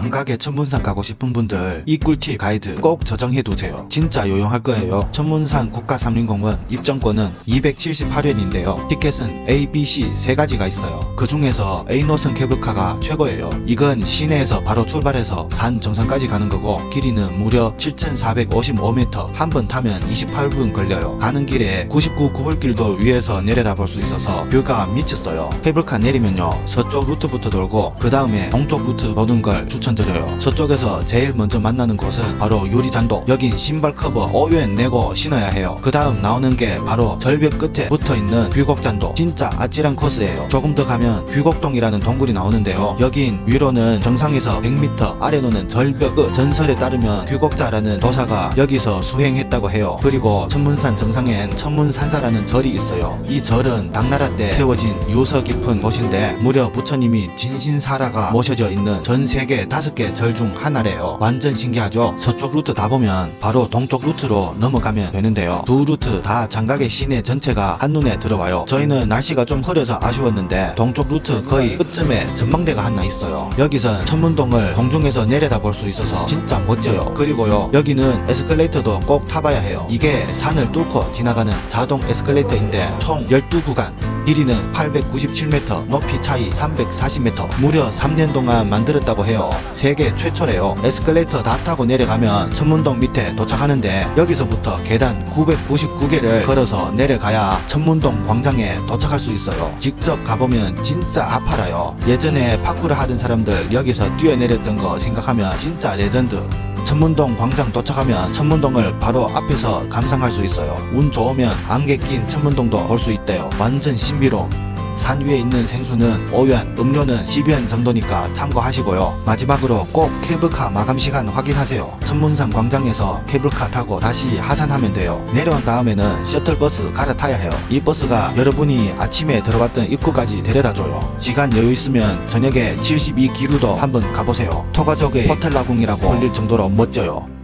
안가게 천문산 가고 싶은 분들 이 꿀팁 가이드 꼭 저장해두세요. 진짜 요용할 거예요. 천문산 국가삼림공원 입장권은 278元인데요. 티켓은 A, B, C 세 가지가 있어요. 그 중에서 A 노선 케이블카가 최고예요. 이건 시내에서 바로 출발해서 산 정상까지 가는 거고 길이는 무려 7,455m 한 번 타면 28분 걸려요. 가는 길에 99 구불길도 위에서 내려다 볼 수 있어서 뷰가 미쳤어요. 케이블카 내리면요 서쪽 루트부터 돌고 그 다음에 동쪽 루트 도는 걸 추천 드려요. 서쪽에서 제일 먼저 만나는 곳은 바로 유리잔도. 여긴 신발 커버 5엔 내고 신어야 해요. 그 다음 나오는 게 바로 절벽 끝에 붙어 있는 귀곡잔도. 진짜 아찔한 코스예요. 조금 더 가면 귀곡동이라는 동굴이 나오는데요. 여긴 위로는 정상에서 100m, 아래로는 절벽 끝. 전설에 따르면 귀곡자라는 도사가 여기서 수행했다고 해요. 그리고 천문산 정상엔 천문산사라는 절이 있어요. 이 절은 당나라 때 세워진 유서 깊은 곳인데 무려 부처님이 진신사라가 모셔져 있는 전 세계 다섯 개 절 중 하나래요. 완전 신기하죠? 서쪽 루트 다 보면 바로 동쪽 루트로 넘어가면 되는데요. 두 루트 다 장각의 시내 전체가 한눈에 들어와요. 저희는 날씨가 좀 흐려서 아쉬웠는데 동쪽 루트 거의 끝쯤에 전망대가 하나 있어요. 여기선 천문동을 공중에서 내려다 볼 수 있어서 진짜 멋져요. 그리고요 여기는 에스컬레이터도 꼭 타봐야 해요. 이게 산을 뚫고 지나가는 자동 에스컬레이터인데 총 12구간 길이는 897m, 높이 차이 340m. 무려 3년 동안 만들었다고 해요. 세계 최초래요. 에스컬레이터 다 타고 내려가면 천문동 밑에 도착하는데 여기서부터 계단 999개를 걸어서 내려가야 천문동 광장에 도착할 수 있어요. 직접 가보면 진짜 아파라요. 예전에 파쿠르 하던 사람들 여기서 뛰어내렸던 거 생각하면 진짜 레전드. 천문동 광장 도착하면 천문동을 바로 앞에서 감상할 수 있어요. 운 좋으면 안개 낀 천문동도 볼 수 있대요. 완전 신비로움. 산 위에 있는 생수는 5연, 음료는 10연 정도니까 참고하시고요. 마지막으로 꼭 케이블카 마감 시간 확인하세요. 천문산 광장에서 케이블카 타고 다시 하산하면 돼요. 내려온 다음에는 셔틀버스 갈아타야 해요. 이 버스가 여러분이 아침에 들어갔던 입구까지 데려다줘요. 시간 여유 있으면 저녁에 72기루도 한번 가보세요. 토가족의 호텔 라궁이라고 불릴 정도로 멋져요.